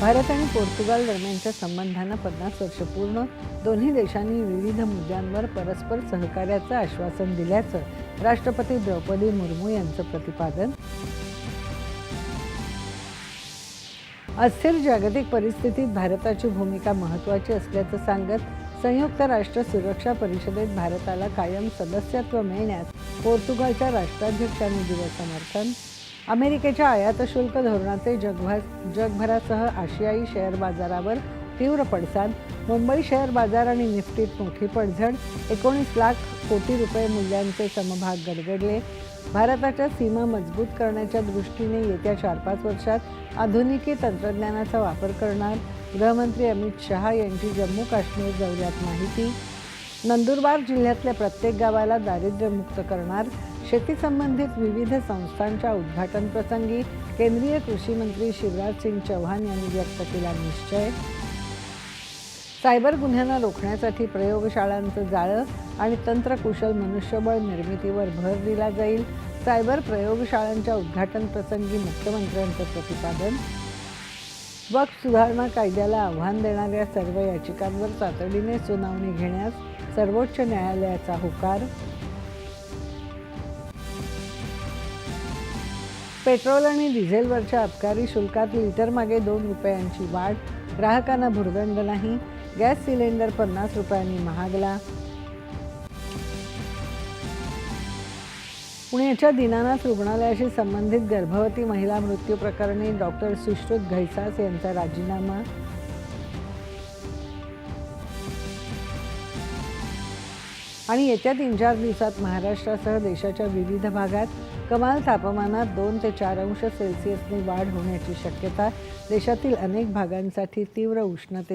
भारत आणि पोर्तुगाल दरम्यानच्या संबंधांना पन्नास वर्ष पूर्ण दोन्ही देशांनी विविध मुद्द्यांवर परस्पर सहकार्याचं आश्वासन दिल्याचं राष्ट्रपती द्रौपदी मुर्मू यांचं प्रतिपादन. अस्थिर जागतिक परिस्थितीत भारताची भूमिका महत्त्वाची असल्याचं सांगत संयुक्त राष्ट्र सुरक्षा परिषदेत भारताला कायम सदस्यत्व मिळण्यास पोर्तुगालच्या राष्ट्राध्यक्षांनी दिलं समर्थन. अमेरिकेच्या आयातशुल्क धोरणाचे जगभर जगभरासह आशियाई शेअर बाजारावर तीव्र पडसाद. मुंबई शेअर बाजार आणि निफ्टीत मोठी पडझड. एकोणीस लाख कोटी रुपये मूल्यांचे समभाग गडगडले. भारताच्या सीमा मजबूत करण्याच्या दृष्टीने येत्या चार पाच वर्षात आधुनिकी तंत्रज्ञानाचा वापर करणार. गृहमंत्री अमित शहा यांची जम्मू काश्मीर दौऱ्यात माहिती. नंदुरबार जिल्ह्यातल्या प्रत्येक गावाला दारिद्र्यमुक्त करणार. शेतीसंबंधित विविध संस्थांच्या उद्घाटन प्रसंगी केंद्रीय कृषी मंत्री शिवराज सिंग चौहान यांनी व्यक्त केला निश्चय. सायबर गुन्ह्यांना रोखण्यासाठी प्रयोगशाळांचं जाळं आणि तंत्रकुशल मनुष्यबळ निर्मितीवर भर दिला जाईल. सायबर प्रयोगशाळांच्या उद्घाटन प्रसंगी मुख्यमंत्र्यांचं प्रतिपादन. वक्फ सुधारणा कायद्याला आव्हान देणाऱ्या सर्व याचिकांवर तातडीने सुनावणी घेण्यास सर्वोच्च न्यायालयाचा होकार. पेट्रोल आणि डिझेलवरच्या अबकारी शुल्कात लिटरमागे दोन रुपयांची वाढ. ग्राहकांना भुर्दंड नाही. गॅस सिलेंडर पन्नास रुपयांनी महागला. पुण्याच्या दिनानाथ रुग्णालयाशी संबंधित गर्भवती महिला मृत्यू प्रकरणी डॉक्टर सुश्रुत घैसास यांचा राजीनामा. आणि येत्या तीन चार दिवसात महाराष्ट्रासह देशाच्या विविध भागात कमाल तापमानात दोन ते चार अंश सेल्सिअसनी वाढ होण्याची शक्यता देशातील अनेक भागांसाठी तीव्र उष्णते